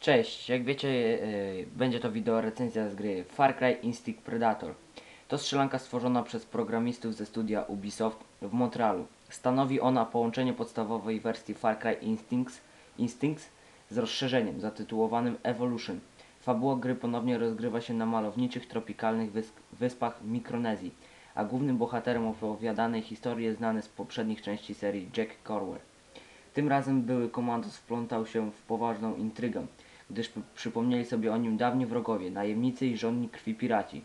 Cześć, jak wiecie, yy, będzie to wideo recenzja z gry Far Cry Instinct Predator. To strzelanka stworzona przez programistów ze studia Ubisoft w Montrealu. Stanowi ona połączenie podstawowej wersji Far Cry Instincts, Instincts z rozszerzeniem zatytułowanym Evolution. Fabuła gry ponownie rozgrywa się na malowniczych, tropikalnych wys wyspach Mikronezji, a głównym bohaterem opowiadanej historii jest znany z poprzednich części serii Jack Corwer. Tym razem były komandos wplątał się w poważną intrygę, gdyż przypomnieli sobie o nim dawni wrogowie, najemnicy i żonni krwi piraci.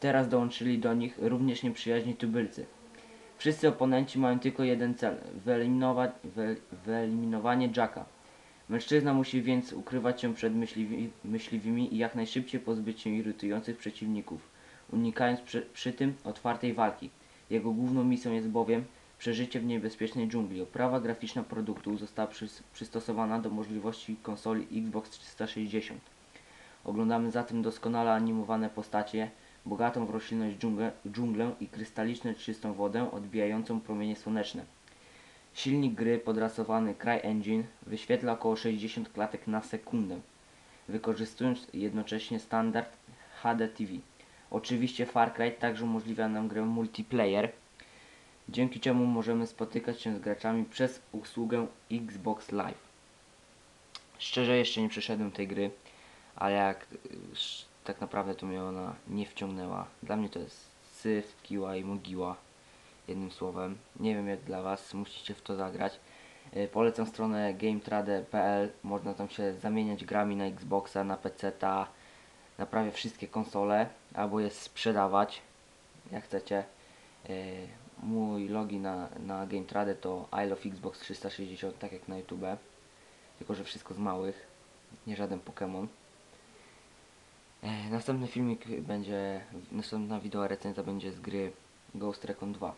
Teraz dołączyli do nich również nieprzyjaźni tubylcy. Wszyscy oponenci mają tylko jeden cel wyeliminować, wy, wyeliminowanie Jacka. Mężczyzna musi więc ukrywać się przed myśliwi, myśliwymi i jak najszybciej pozbyć się irytujących przeciwników, unikając przy, przy tym otwartej walki. Jego główną misją jest bowiem przeżycie w niebezpiecznej dżungli. Oprawa graficzna produktu została przys- przystosowana do możliwości konsoli Xbox 360. Oglądamy zatem doskonale animowane postacie, bogatą w roślinność dżunglę, dżunglę i krystalicznie czystą wodę odbijającą promienie słoneczne. Silnik gry podrasowany CryEngine wyświetla około 60 klatek na sekundę, wykorzystując jednocześnie standard HD TV. Oczywiście Far Cry także umożliwia nam grę multiplayer, dzięki czemu możemy spotykać się z graczami przez usługę Xbox Live. Szczerze jeszcze nie przeszedłem tej gry, ale jak y, tak naprawdę to mnie ona nie wciągnęła. Dla mnie to jest syf, kiła i mogiła. Jednym słowem. Nie wiem jak dla was, musicie w to zagrać. Y, Polecam stronę gametrade.pl. Można tam się zamieniać grami na Xboxa, na PC, na prawie wszystkie konsole, albo je sprzedawać, jak chcecie. Mój login na, na GameTrade to I love Xbox 360, tak jak na YouTube. Tylko, że wszystko z małych, nie żaden Pokémon. E, Następny filmik będzie, następna wideo recenzja będzie z gry Ghost Recon 2.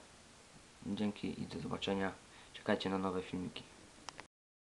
Dzięki i do zobaczenia. Czekajcie na nowe filmiki.